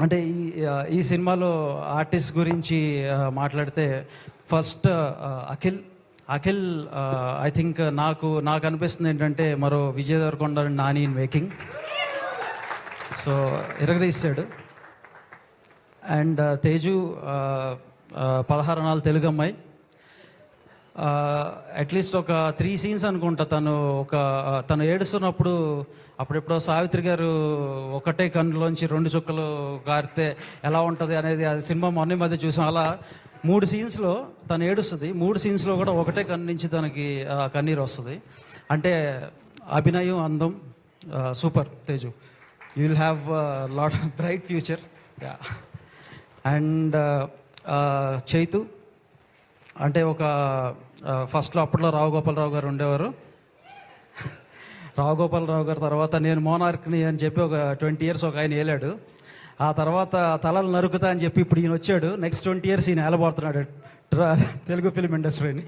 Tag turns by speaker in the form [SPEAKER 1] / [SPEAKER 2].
[SPEAKER 1] అంటే ఈ ఈ సినిమాలో ఆర్టిస్ట్ గురించి మాట్లాడితే first Akhil Akhil I think నాకు నాకు అనిపిస్తుంది ఏంటంటే మరో Vijay Devarakonda Nani in making. So ఇరగదీశాడు and Teju పదహారు నాలుగు తెలుగు అమ్మాయి. అట్లీస్ట్ ఒక త్రీ సీన్స్ అనుకుంటా. తను ఒక తను ఏడుస్తున్నప్పుడు అప్పుడెప్పుడో సావిత్రి గారు ఒకటే కన్నులోంచి రెండు చుక్కలు గారితే ఎలా ఉంటుంది అనేది అది సినిమా మొన్న మధ్య చూసాం. అలా మూడు సీన్స్లో తను ఏడుస్తుంది. మూడు సీన్స్లో కూడా ఒకటే కన్ను నుంచి తనకి కన్నీరు వస్తుంది. అంటే అభినయం అందం super Teju. You will have lot bright future and Chaitu అంటే ఒక ఫస్ట్లో అప్పట్లో రావు గోపాలరావు గారు ఉండేవారు. రావు గోపాలరావు గారు తర్వాత నేను మోనార్క్ని అని చెప్పి ఒక ట్వంటీ ఇయర్స్ ఒక ఆయన ఏలాడు. ఆ తర్వాత తలలు నరుకుతా అని చెప్పి ఇప్పుడు ఈయన వచ్చాడు. నెక్స్ట్ ట్వంటీ ఇయర్స్ ఈయన ఏలబోతున్నాడు. తెలుగు ఫిలిం ఇండస్ట్రీని